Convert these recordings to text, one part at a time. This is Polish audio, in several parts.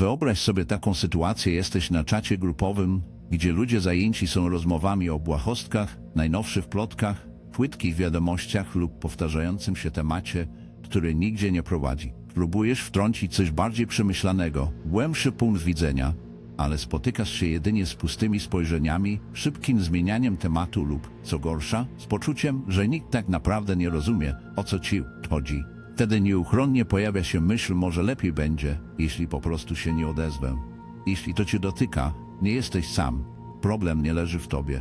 Wyobraź sobie taką sytuację, jesteś na czacie grupowym, gdzie ludzie zajęci są rozmowami o błahostkach, najnowszych plotkach, płytkich wiadomościach lub powtarzającym się temacie, który nigdzie nie prowadzi. Próbujesz wtrącić coś bardziej przemyślanego, głębszy punkt widzenia, ale spotykasz się jedynie z pustymi spojrzeniami, szybkim zmienianiem tematu lub, co gorsza, z poczuciem, że nikt tak naprawdę nie rozumie, o co ci chodzi. Wtedy nieuchronnie pojawia się myśl, może lepiej będzie, jeśli po prostu się nie odezwę. Jeśli to cię dotyka, nie jesteś sam. Problem nie leży w tobie.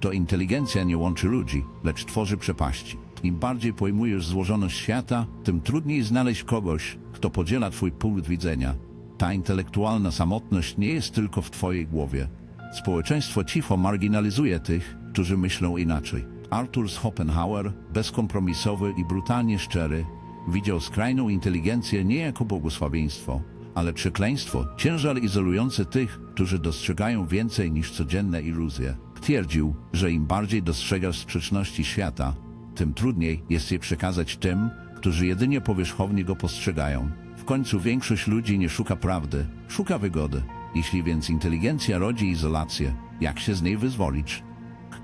To inteligencja nie łączy ludzi, lecz tworzy przepaści. Im bardziej pojmujesz złożoność świata, tym trudniej znaleźć kogoś, kto podziela twój punkt widzenia. Ta intelektualna samotność nie jest tylko w twojej głowie. Społeczeństwo cicho marginalizuje tych, którzy myślą inaczej. Arthur Schopenhauer, bezkompromisowy i brutalnie szczery, widział skrajną inteligencję nie jako błogosławieństwo, ale przekleństwo, ciężar izolujący tych, którzy dostrzegają więcej niż codzienne iluzje. Twierdził, że im bardziej dostrzegasz sprzeczności świata, tym trudniej jest je przekazać tym, którzy jedynie powierzchownie go postrzegają. W końcu większość ludzi nie szuka prawdy, szuka wygody. Jeśli więc inteligencja rodzi izolację, jak się z niej wyzwolić?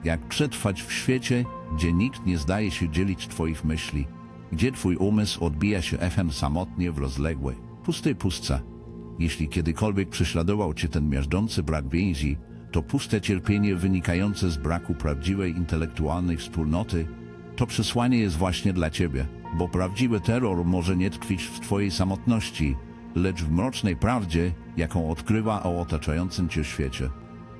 Jak przetrwać w świecie, gdzie nikt nie zdaje się dzielić Twoich myśli, gdzie Twój umysł odbija się echem samotnie w rozległej, pustej pustce? Jeśli kiedykolwiek prześladował Cię ten miażdżący brak więzi, to puste cierpienie wynikające z braku prawdziwej intelektualnej wspólnoty, to przesłanie jest właśnie dla Ciebie, bo prawdziwy terror może nie tkwić w Twojej samotności, lecz w mrocznej prawdzie, jaką odkrywa o otaczającym Cię świecie.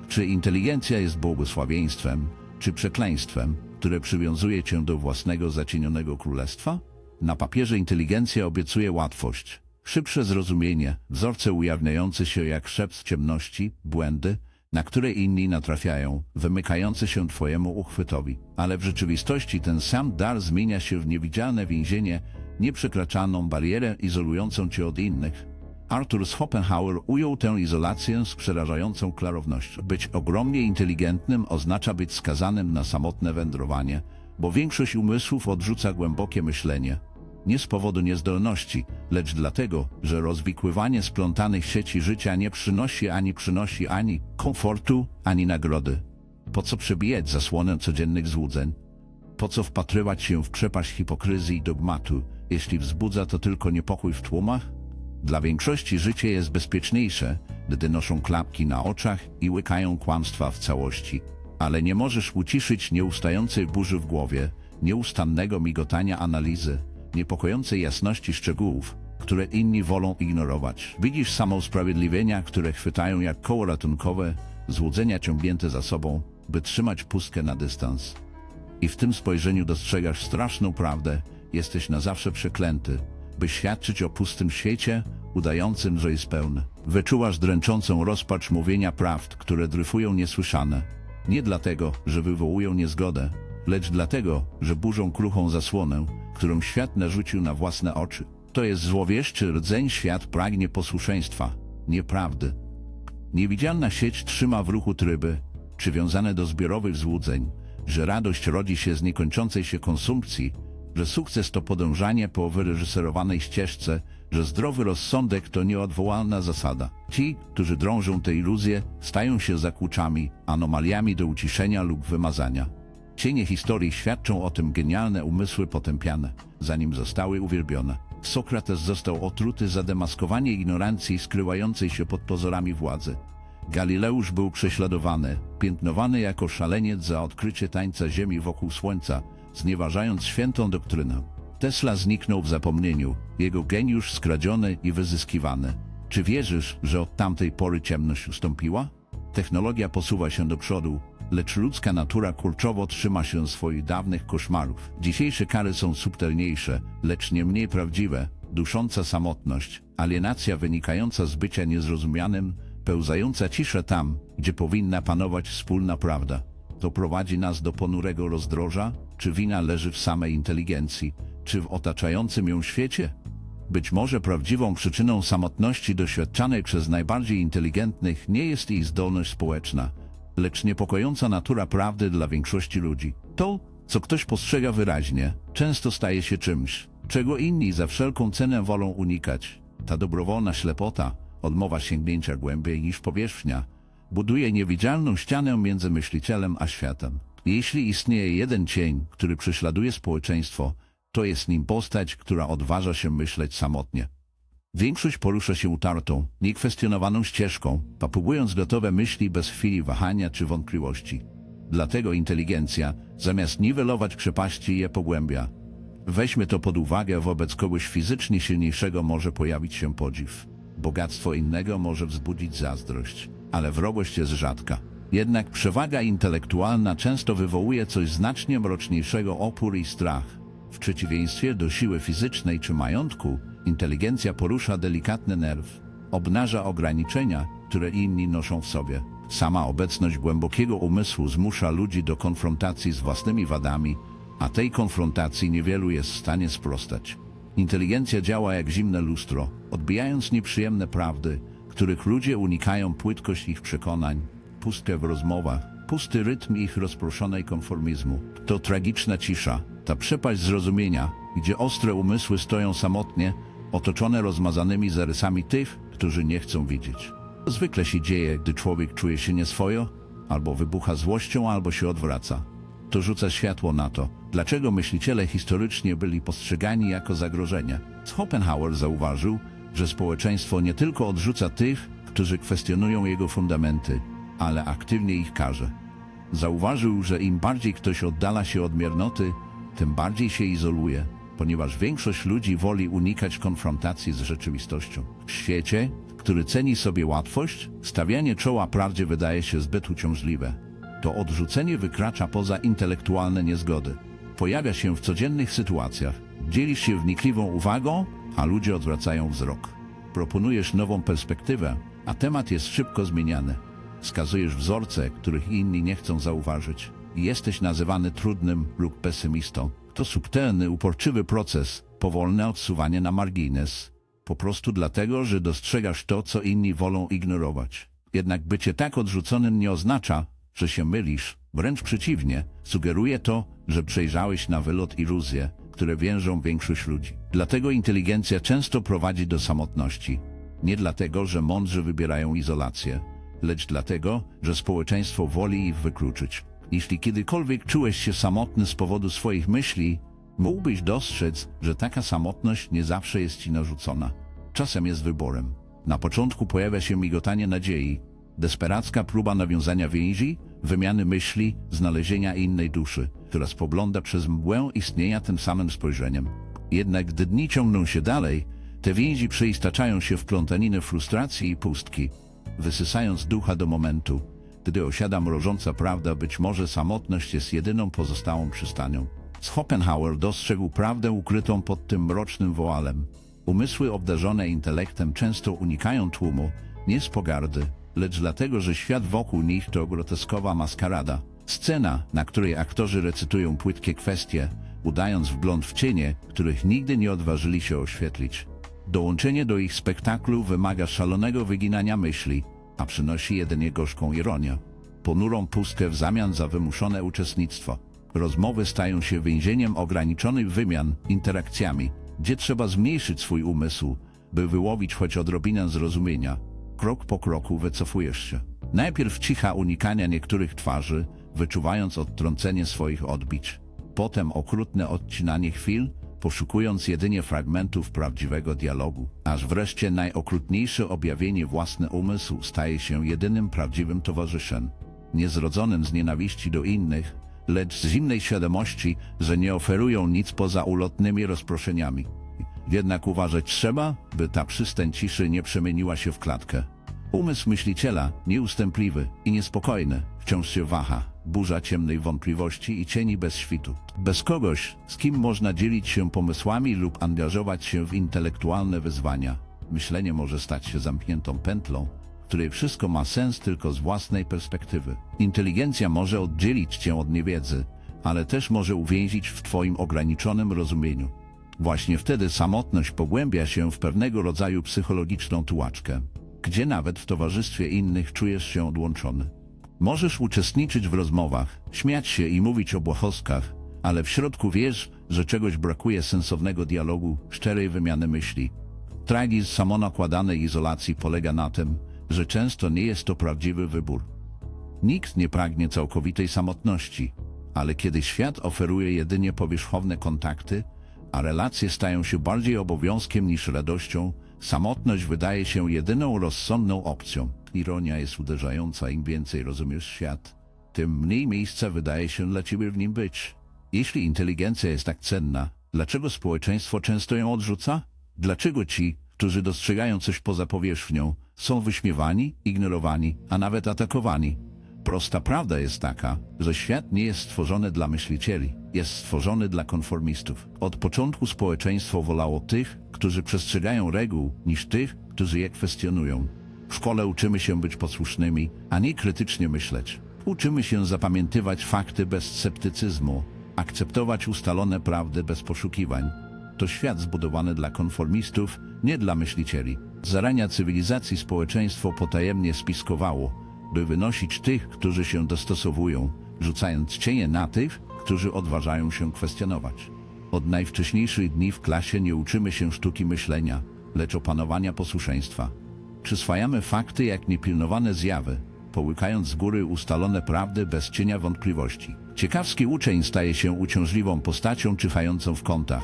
Czy inteligencja jest błogosławieństwem, czy przekleństwem, które przywiązuje cię do własnego zacienionego królestwa? Na papierze inteligencja obiecuje łatwość, szybsze zrozumienie, wzorce ujawniające się jak szept ciemności, błędy, na które inni natrafiają, wymykające się Twojemu uchwytowi. Ale w rzeczywistości ten sam dar zmienia się w niewidzialne więzienie, nieprzekraczaną barierę izolującą Cię od innych. Arthur Schopenhauer ujął tę izolację z przerażającą klarownością. Być ogromnie inteligentnym oznacza być skazanym na samotne wędrowanie, bo większość umysłów odrzuca głębokie myślenie. Nie z powodu niezdolności, lecz dlatego, że rozwikływanie splątanych sieci życia nie przynosi ani przynosi ani komfortu, ani nagrody. Po co przebijać zasłonę codziennych złudzeń? Po co wpatrywać się w przepaść hipokryzji i dogmatu, jeśli wzbudza to tylko niepokój w tłumach? Dla większości życie jest bezpieczniejsze, gdy noszą klapki na oczach i łykają kłamstwa w całości. Ale nie możesz uciszyć nieustającej burzy w głowie, nieustannego migotania analizy, niepokojącej jasności szczegółów, które inni wolą ignorować. Widzisz samousprawiedliwienia, które chwytają jak koło ratunkowe, złudzenia ciągnięte za sobą, by trzymać pustkę na dystans. I w tym spojrzeniu dostrzegasz straszną prawdę, jesteś na zawsze przeklęty, by świadczyć o pustym świecie, udającym, że jest pełny. Wyczuwasz dręczącą rozpacz mówienia prawd, które dryfują niesłyszane. Nie dlatego, że wywołują niezgodę, lecz dlatego, że burzą kruchą zasłonę, którą świat narzucił na własne oczy. To jest złowieszczy rdzeń świat pragnie posłuszeństwa, nieprawdy. Niewidzialna sieć trzyma w ruchu tryby, przywiązane do zbiorowych złudzeń, że radość rodzi się z niekończącej się konsumpcji, że sukces to podążanie po wyreżyserowanej ścieżce, że zdrowy rozsądek to nieodwołalna zasada. Ci, którzy drążą te iluzje, stają się zakłuczami, anomaliami do uciszenia lub wymazania. Cienie historii świadczą o tym genialne umysły potępiane, zanim zostały uwielbione. Sokrates został otruty za demaskowanie ignorancji skrywającej się pod pozorami władzy. Galileusz był prześladowany, piętnowany jako szaleniec za odkrycie tańca Ziemi wokół Słońca, znieważając świętą doktrynę. Tesla zniknął w zapomnieniu, jego geniusz skradziony i wyzyskiwany. Czy wierzysz, że od tamtej pory ciemność ustąpiła? Technologia posuwa się do przodu, lecz ludzka natura kurczowo trzyma się swoich dawnych koszmarów. Dzisiejsze kary są subtelniejsze, lecz nie mniej prawdziwe. Dusząca samotność, alienacja wynikająca z bycia niezrozumianym, pełzająca cisza tam, gdzie powinna panować wspólna prawda. To prowadzi nas do ponurego rozdroża? Czy wina leży w samej inteligencji, czy w otaczającym ją świecie? Być może prawdziwą przyczyną samotności doświadczanej przez najbardziej inteligentnych nie jest ich zdolność społeczna, lecz niepokojąca natura prawdy dla większości ludzi. To, co ktoś postrzega wyraźnie, często staje się czymś, czego inni za wszelką cenę wolą unikać. Ta dobrowolna ślepota, odmowa sięgnięcia głębiej niż powierzchnia, buduje niewidzialną ścianę między myślicielem a światem. Jeśli istnieje jeden cień, który prześladuje społeczeństwo, to jest nim postać, która odważa się myśleć samotnie. Większość porusza się utartą, niekwestionowaną ścieżką, papugując gotowe myśli bez chwili wahania czy wątpliwości. Dlatego inteligencja, zamiast niwelować przepaści, je pogłębia. Weźmy to pod uwagę, wobec kogoś fizycznie silniejszego może pojawić się podziw. Bogactwo innego może wzbudzić zazdrość, ale wrogość jest rzadka. Jednak przewaga intelektualna często wywołuje coś znacznie mroczniejszego opór i strach. W przeciwieństwie do siły fizycznej czy majątku, inteligencja porusza delikatny nerw, obnaża ograniczenia, które inni noszą w sobie. Sama obecność głębokiego umysłu zmusza ludzi do konfrontacji z własnymi wadami, a tej konfrontacji niewielu jest w stanie sprostać. Inteligencja działa jak zimne lustro, odbijając nieprzyjemne prawdy, których ludzie unikają płytkość ich przekonań, pustkę w rozmowach, pusty rytm ich rozproszonej konformizmu. To tragiczna cisza, ta przepaść zrozumienia, gdzie ostre umysły stoją samotnie, otoczone rozmazanymi zarysami tych, którzy nie chcą widzieć. Zwykle się dzieje, gdy człowiek czuje się nieswojo, albo wybucha złością, albo się odwraca. To rzuca światło na to, dlaczego myśliciele historycznie byli postrzegani jako zagrożenie. Schopenhauer zauważył, że społeczeństwo nie tylko odrzuca tych, którzy kwestionują jego fundamenty, ale aktywnie ich karze. Zauważył, że im bardziej ktoś oddala się od miernoty, tym bardziej się izoluje, ponieważ większość ludzi woli unikać konfrontacji z rzeczywistością. W świecie, który ceni sobie łatwość, stawianie czoła prawdzie wydaje się zbyt uciążliwe. To odrzucenie wykracza poza intelektualne niezgody. Pojawia się w codziennych sytuacjach. Dzielisz się wnikliwą uwagą, a ludzie odwracają wzrok. Proponujesz nową perspektywę, a temat jest szybko zmieniany. Wskazujesz wzorce, których inni nie chcą zauważyć. I Jesteś nazywany trudnym lub pesymistą. To subtelny, uporczywy proces, powolne odsuwanie na margines. Po prostu dlatego, że dostrzegasz to, co inni wolą ignorować. Jednak bycie tak odrzuconym nie oznacza, że się mylisz. Wręcz przeciwnie, sugeruje to, że przejrzałeś na wylot iluzje, które więżą większość ludzi. Dlatego inteligencja często prowadzi do samotności. Nie dlatego, że mądrzy wybierają izolację, lecz dlatego, że społeczeństwo woli ich wykluczyć. Jeśli kiedykolwiek czułeś się samotny z powodu swoich myśli, mógłbyś dostrzec, że taka samotność nie zawsze jest ci narzucona. Czasem jest wyborem. Na początku pojawia się migotanie nadziei, desperacka próba nawiązania więzi, wymiany myśli, znalezienia innej duszy, która spogląda przez mgłę istnienia tym samym spojrzeniem. Jednak gdy dni ciągną się dalej, te więzi przeistaczają się w plątaniny frustracji i pustki, wysysając ducha do momentu, gdy osiada mrożąca prawda, być może samotność jest jedyną pozostałą przystanią. Schopenhauer dostrzegł prawdę ukrytą pod tym mrocznym woalem. Umysły obdarzone intelektem często unikają tłumu, nie z pogardy, lecz dlatego, że świat wokół nich to groteskowa maskarada. Scena, na której aktorzy recytują płytkie kwestie, udając wgląd w cienie, których nigdy nie odważyli się oświetlić. Dołączenie do ich spektaklu wymaga szalonego wyginania myśli, a przynosi jedynie gorzką ironię. Ponurą pustkę w zamian za wymuszone uczestnictwo. Rozmowy stają się więzieniem ograniczonych wymian, interakcjami, gdzie trzeba zmniejszyć swój umysł, by wyłowić choć odrobinę zrozumienia. Krok po kroku wycofujesz się. Najpierw cicha unikania niektórych twarzy, wyczuwając odtrącenie swoich odbić. Potem okrutne odcinanie chwil, poszukując jedynie fragmentów prawdziwego dialogu, aż wreszcie najokrutniejsze objawienie własny umysł staje się jedynym prawdziwym towarzyszem, niezrodzonym z nienawiści do innych, lecz z zimnej świadomości, że nie oferują nic poza ulotnymi rozproszeniami. Jednak uważać trzeba, by ta przystań ciszy nie przemieniła się w klatkę. Umysł myśliciela, nieustępliwy i niespokojny, wciąż się waha, burza ciemnej wątpliwości i cieni bez świtu. Bez kogoś, z kim można dzielić się pomysłami lub angażować się w intelektualne wyzwania. Myślenie może stać się zamkniętą pętlą, której wszystko ma sens tylko z własnej perspektywy. Inteligencja może oddzielić cię od niewiedzy, ale też może uwięzić w twoim ograniczonym rozumieniu. Właśnie wtedy samotność pogłębia się w pewnego rodzaju psychologiczną tułaczkę, gdzie nawet w towarzystwie innych czujesz się odłączony. Możesz uczestniczyć w rozmowach, śmiać się i mówić o błahostkach, ale w środku wiesz, że czegoś brakuje sensownego dialogu, szczerej wymiany myśli. Tragizm samonakładanej izolacji polega na tym, że często nie jest to prawdziwy wybór. Nikt nie pragnie całkowitej samotności, ale kiedy świat oferuje jedynie powierzchowne kontakty, a relacje stają się bardziej obowiązkiem niż radością, samotność wydaje się jedyną rozsądną opcją. Ironia jest uderzająca, im więcej rozumiesz świat, tym mniej miejsca wydaje się dla ciebie w nim być. Jeśli inteligencja jest tak cenna, dlaczego społeczeństwo często ją odrzuca? Dlaczego ci, którzy dostrzegają coś poza powierzchnią, są wyśmiewani, ignorowani, a nawet atakowani? Prosta prawda jest taka, że świat nie jest stworzony dla myślicieli, jest stworzony dla konformistów. Od początku społeczeństwo wolało tych, którzy przestrzegają reguł, niż tych, którzy je kwestionują. W szkole uczymy się być posłusznymi, a nie krytycznie myśleć. Uczymy się zapamiętywać fakty bez sceptycyzmu, akceptować ustalone prawdy bez poszukiwań. To świat zbudowany dla konformistów, nie dla myślicieli. Zarania cywilizacji społeczeństwo potajemnie spiskowało, by wynosić tych, którzy się dostosowują, rzucając cienie na tych, którzy odważają się kwestionować. Od najwcześniejszych dni w klasie nie uczymy się sztuki myślenia, lecz opanowania posłuszeństwa. Przyswajamy fakty jak niepilnowane zjawy, połykając z góry ustalone prawdy bez cienia wątpliwości. Ciekawski uczeń staje się uciążliwą postacią czyhającą w kątach.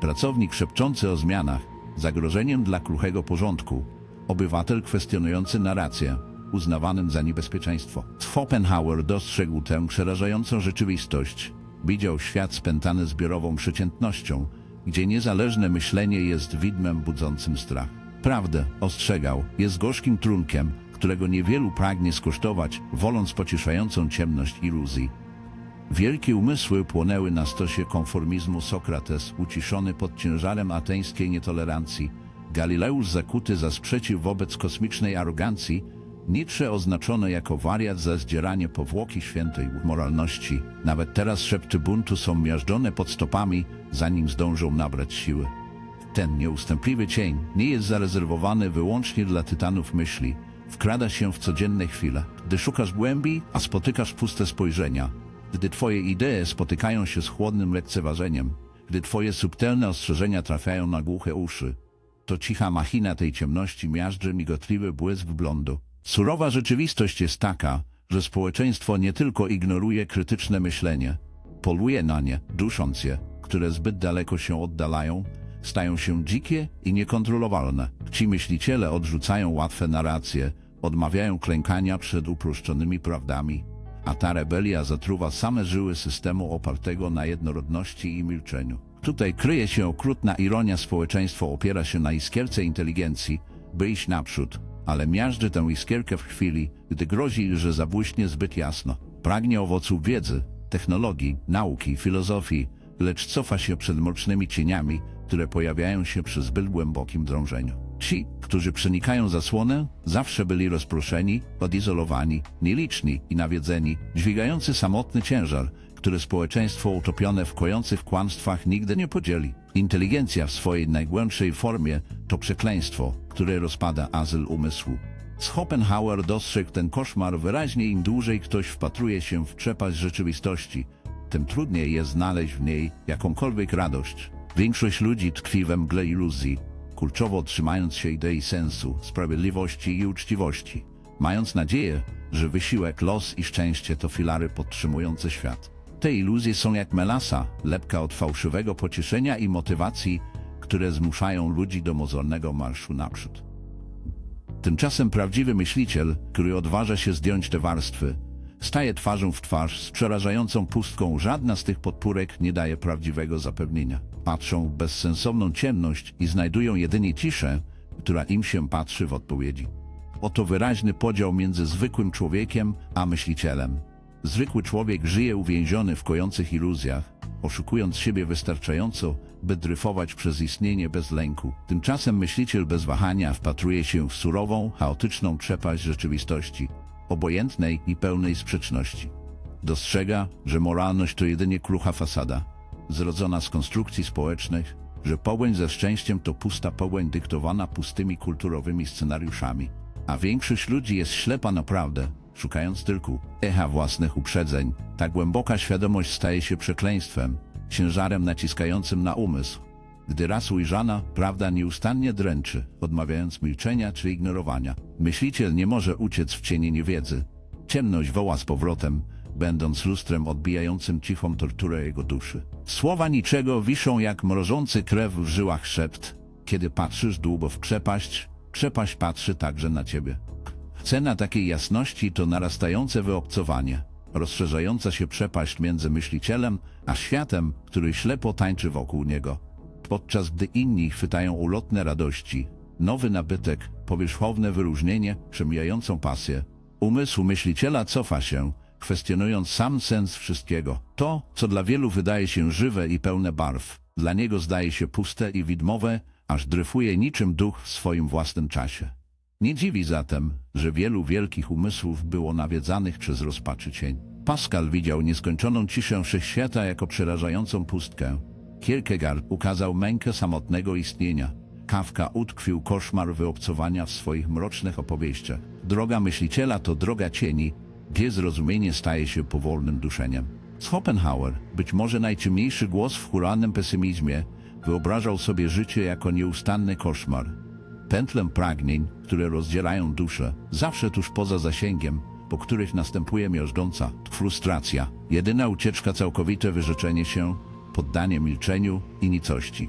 Pracownik szepczący o zmianach, zagrożeniem dla kruchego porządku. Obywatel kwestionujący narrację, uznawanym za niebezpieczeństwo. Schopenhauer dostrzegł tę przerażającą rzeczywistość. Widział świat spętany zbiorową przeciętnością, gdzie niezależne myślenie jest widmem budzącym strach. Prawdę, ostrzegał, jest gorzkim trunkiem, którego niewielu pragnie skosztować, woląc pocieszającą ciemność iluzji. Wielkie umysły płonęły na stosie konformizmu Sokrates, uciszony pod ciężarem ateńskiej nietolerancji, Galileusz zakuty za sprzeciw wobec kosmicznej arogancji, Nietzsche oznaczony jako wariat za zdzieranie powłoki świętej moralności. Nawet teraz szepty buntu są miażdżone pod stopami, zanim zdążą nabrać siły. Ten nieustępliwy cień nie jest zarezerwowany wyłącznie dla tytanów myśli. Wkrada się w codzienne chwile, gdy szukasz głębi, a spotykasz puste spojrzenia. Gdy twoje idee spotykają się z chłodnym lekceważeniem. Gdy twoje subtelne ostrzeżenia trafiają na głuche uszy. To cicha machina tej ciemności miażdży migotliwy błysk blondu. Surowa rzeczywistość jest taka, że społeczeństwo nie tylko ignoruje krytyczne myślenie, poluje na nie, dusząc je, które zbyt daleko się oddalają, stają się dzikie i niekontrolowalne. Ci myśliciele odrzucają łatwe narracje, odmawiają klękania przed uproszczonymi prawdami, a ta rebelia zatruwa same żyły systemu opartego na jednorodności i milczeniu. Tutaj kryje się okrutna ironia społeczeństwo opiera się na iskierce inteligencji, by iść naprzód, ale miażdży tę iskierkę w chwili, gdy grozi, że zabłyśnie zbyt jasno. Pragnie owoców wiedzy, technologii, nauki, filozofii, lecz cofa się przed mrocznymi cieniami, które pojawiają się przy zbyt głębokim drążeniu. Ci, którzy przenikają zasłonę, zawsze byli rozproszeni, odizolowani, nieliczni i nawiedzeni, dźwigający samotny ciężar, który społeczeństwo utopione w kojących kłamstwach nigdy nie podzieli. Inteligencja w swojej najgłębszej formie to przekleństwo, które rozpada azyl umysłu. Schopenhauer dostrzegł ten koszmar wyraźnie im dłużej ktoś wpatruje się w przepaść rzeczywistości, tym trudniej jest znaleźć w niej jakąkolwiek radość. Większość ludzi tkwi we mgle iluzji, kurczowo trzymając się idei sensu, sprawiedliwości i uczciwości, mając nadzieję, że wysiłek, los i szczęście to filary podtrzymujące świat. Te iluzje są jak melasa, lepka od fałszywego pocieszenia i motywacji, które zmuszają ludzi do mozolnego marszu naprzód. Tymczasem prawdziwy myśliciel, który odważa się zdjąć te warstwy, staje twarzą w twarz z przerażającą pustką. Żadna z tych podpórek nie daje prawdziwego zapewnienia. Patrzą w bezsensowną ciemność i znajdują jedynie ciszę, która im się patrzy w odpowiedzi. Oto wyraźny podział między zwykłym człowiekiem a myślicielem. Zwykły człowiek żyje uwięziony w kojących iluzjach, oszukując siebie wystarczająco, by dryfować przez istnienie bez lęku. Tymczasem myśliciel bez wahania wpatruje się w surową, chaotyczną przepaść rzeczywistości, obojętnej i pełnej sprzeczności. Dostrzega, że moralność to jedynie krucha fasada, zrodzona z konstrukcji społecznych, że pogoń ze szczęściem to pusta pogoń dyktowana pustymi kulturowymi scenariuszami, a większość ludzi jest ślepa naprawdę, szukając tylko echa własnych uprzedzeń. Ta głęboka świadomość staje się przekleństwem, ciężarem naciskającym na umysł. Gdy raz ujrzana, prawda nieustannie dręczy, odmawiając milczenia czy ignorowania. Myśliciel nie może uciec w cienie niewiedzy. Ciemność woła z powrotem, będąc lustrem odbijającym cichą torturę jego duszy. Słowa niczego wiszą jak mrożący krew w żyłach szept. Kiedy patrzysz długo w przepaść, przepaść patrzy także na ciebie. Cena takiej jasności to narastające wyobcowanie, rozszerzająca się przepaść między myślicielem a światem, który ślepo tańczy wokół niego. Podczas gdy inni chwytają ulotne radości, nowy nabytek, powierzchowne wyróżnienie, przemijającą pasję, umysł myśliciela cofa się, kwestionując sam sens wszystkiego. To, co dla wielu wydaje się żywe i pełne barw, dla niego zdaje się puste i widmowe, aż dryfuje niczym duch w swoim własnym czasie. Nie dziwi zatem, że wielu wielkich umysłów było nawiedzanych przez rozpaczy cień. Pascal widział nieskończoną ciszę wszechświata jako przerażającą pustkę. Kierkegaard ukazał mękę samotnego istnienia. Kafka utkwił koszmar wyobcowania w swoich mrocznych opowieściach. Droga myśliciela to droga cieni, gdzie zrozumienie staje się powolnym duszeniem. Schopenhauer, być może najciemniejszy głos w huranym pesymizmie, wyobrażał sobie życie jako nieustanny koszmar, pętlem pragnień, które rozdzielają duszę, zawsze tuż poza zasięgiem, po których następuje miażdżąca frustracja, jedyna ucieczka całkowite wyrzeczenie się, poddanie milczeniu i nicości.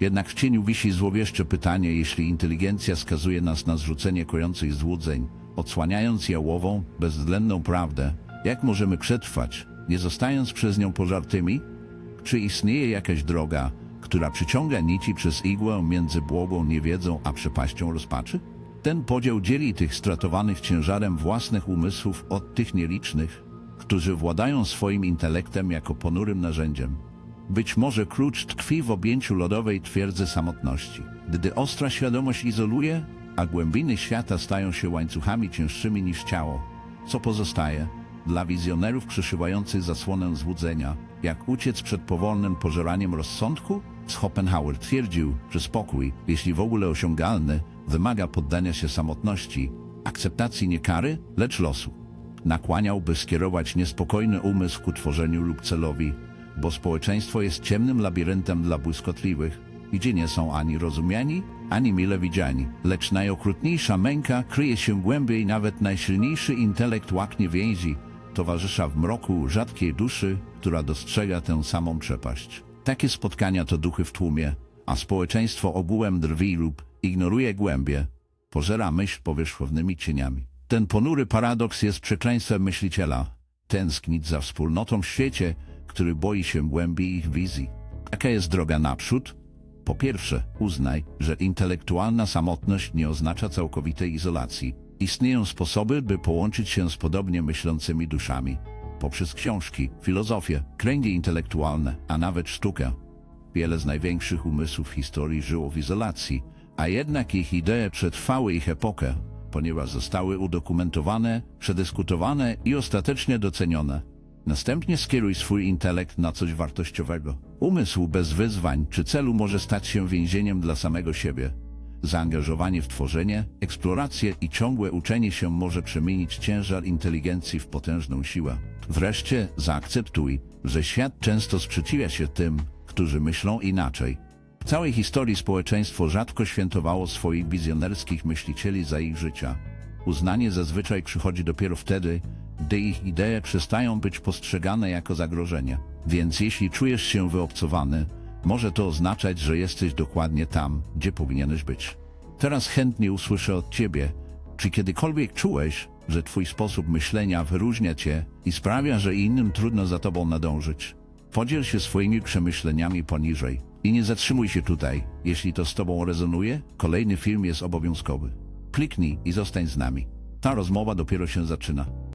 Jednak w cieniu wisi złowieszcze pytanie, jeśli inteligencja skazuje nas na zrzucenie kojących złudzeń, odsłaniając jałową, bezwzględną prawdę, jak możemy przetrwać, nie zostając przez nią pożartymi? Czy istnieje jakaś droga, która przyciąga nici przez igłę między błogą niewiedzą a przepaścią rozpaczy? Ten podział dzieli tych stratowanych ciężarem własnych umysłów od tych nielicznych, którzy władają swoim intelektem jako ponurym narzędziem. Być może klucz tkwi w objęciu lodowej twierdzy samotności. Gdy ostra świadomość izoluje, a głębiny świata stają się łańcuchami cięższymi niż ciało, co pozostaje? Dla wizjonerów przyszywających zasłonę złudzenia, jak uciec przed powolnym pożeraniem rozsądku? Schopenhauer twierdził, że spokój, jeśli w ogóle osiągalny, wymaga poddania się samotności, akceptacji nie kary, lecz losu. Nakłaniałby skierować niespokojny umysł ku tworzeniu lub celowi, bo społeczeństwo jest ciemnym labiryntem dla błyskotliwych, gdzie nie są ani rozumiani, ani mile widziani. Lecz najokrutniejsza męka kryje się głębiej, nawet najsilniejszy intelekt łaknie więzi, towarzysza w mroku rzadkiej duszy, która dostrzega tę samą przepaść. Takie spotkania to duchy w tłumie, a społeczeństwo ogółem drwi lub ignoruje głębie, pożera myśl powierzchownymi cieniami. Ten ponury paradoks jest przekleństwem myśliciela, tęsknić za wspólnotą w świecie, który boi się głębi ich wizji. Jaka jest droga naprzód? Po pierwsze, uznaj, że intelektualna samotność nie oznacza całkowitej izolacji. Istnieją sposoby, by połączyć się z podobnie myślącymi duszami. Poprzez książki, filozofię, kręgi intelektualne, a nawet sztukę. Wiele z największych umysłów historii żyło w izolacji, a jednak ich idee przetrwały ich epokę, ponieważ zostały udokumentowane, przedyskutowane i ostatecznie docenione. Następnie skieruj swój intelekt na coś wartościowego. Umysł bez wyzwań czy celu może stać się więzieniem dla samego siebie. Zaangażowanie w tworzenie, eksplorację i ciągłe uczenie się może przemienić ciężar inteligencji w potężną siłę. Wreszcie zaakceptuj, że świat często sprzeciwia się tym, którzy myślą inaczej. W całej historii społeczeństwo rzadko świętowało swoich wizjonerskich myślicieli za ich życia. Uznanie zazwyczaj przychodzi dopiero wtedy, gdy ich idee przestają być postrzegane jako zagrożenie. Więc jeśli czujesz się wyobcowany, może to oznaczać, że jesteś dokładnie tam, gdzie powinieneś być. Teraz chętnie usłyszę od ciebie, czy kiedykolwiek czułeś, że twój sposób myślenia wyróżnia cię i sprawia, że innym trudno za tobą nadążyć. Podziel się swoimi przemyśleniami poniżej i nie zatrzymuj się tutaj. Jeśli to z tobą rezonuje, kolejny film jest obowiązkowy. Kliknij i zostań z nami. Ta rozmowa dopiero się zaczyna.